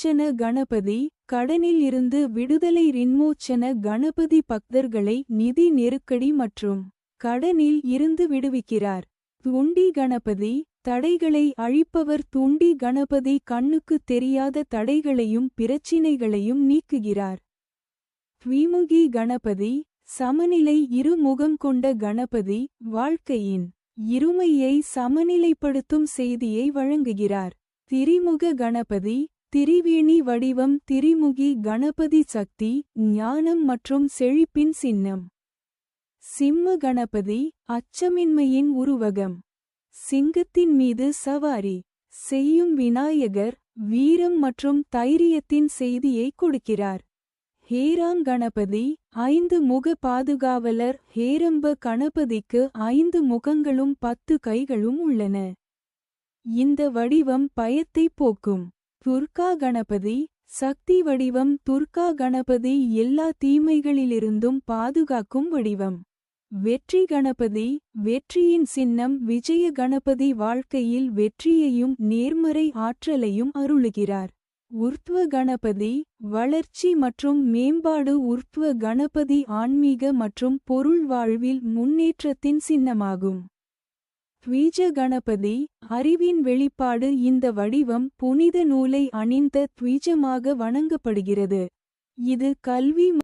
விமோச்சன கணபதி கடனில் இருந்து விடுதலை ரின்மோச்சன கணபதி பக்தர்களை நிதி நெருக்கடி மற்றும் கடனில் இருந்து விடுவிக்கிறார். துண்டி கணபதி தடைகளை அழிப்பவர் துண்டி கணபதி கண்ணுக்கு தெரியாத தடைகளையும் பிரச்சினைகளையும் நீக்குகிறார். விமுகி கணபதி சமநிலை இருமுகம் கொண்ட கணபதி வாழ்க்கையின் இருமையை சமநிலைப்படுத்தும் செய்தியை வழங்குகிறார். திரிமுக கணபதி திரிவேணி வடிவம் திரிமுகி கணபதி சக்தி ஞானம் மற்றும் செழிப்பின் சின்னம். சிம்ம கணபதி அச்சமின்மையின் உருவகம். சிங்கத்தின் மீது சவாரி. செய்யும் விநாயகர் வீரம் மற்றும் தைரியத்தின் செய்தியை கொடுக்கிறார். ஹேராங் கணபதி ஐந்து முக பாதுகாவலர் ஹேரம்ப கணபதிக்கு ஐந்து முகங்களும் பத்து கைகளும் உள்ளன. இந்த வடிவம் பயத்தை போக்கும். துர்கா கணபதி சக்தி வடிவம் துர்கா கணபதி எல்லா தீமைகளிலிருந்தும் பாதுகாக்கும் வடிவம். வெற்றி கணபதி வெற்றியின் சின்னம் விஜய கணபதி வாழ்க்கையில் வெற்றியையும் நேர்மறை ஆற்றலையும் அருளுகிறார். உர்த்வ கணபதி வளர்ச்சி மற்றும் மேம்பாடு உர்த்வ கணபதி ஆன்மீக மற்றும் பொருள் வாழ்வில் முன்னேற்றத்தின் சின்னமாகும். த்வீஜ கணபதி அறிவின் வெளிப்பாடு இந்த வடிவம் புனித நூலை அணிந்த த்வீஜமாக வணங்கப்படுகிறது. இது கல்வி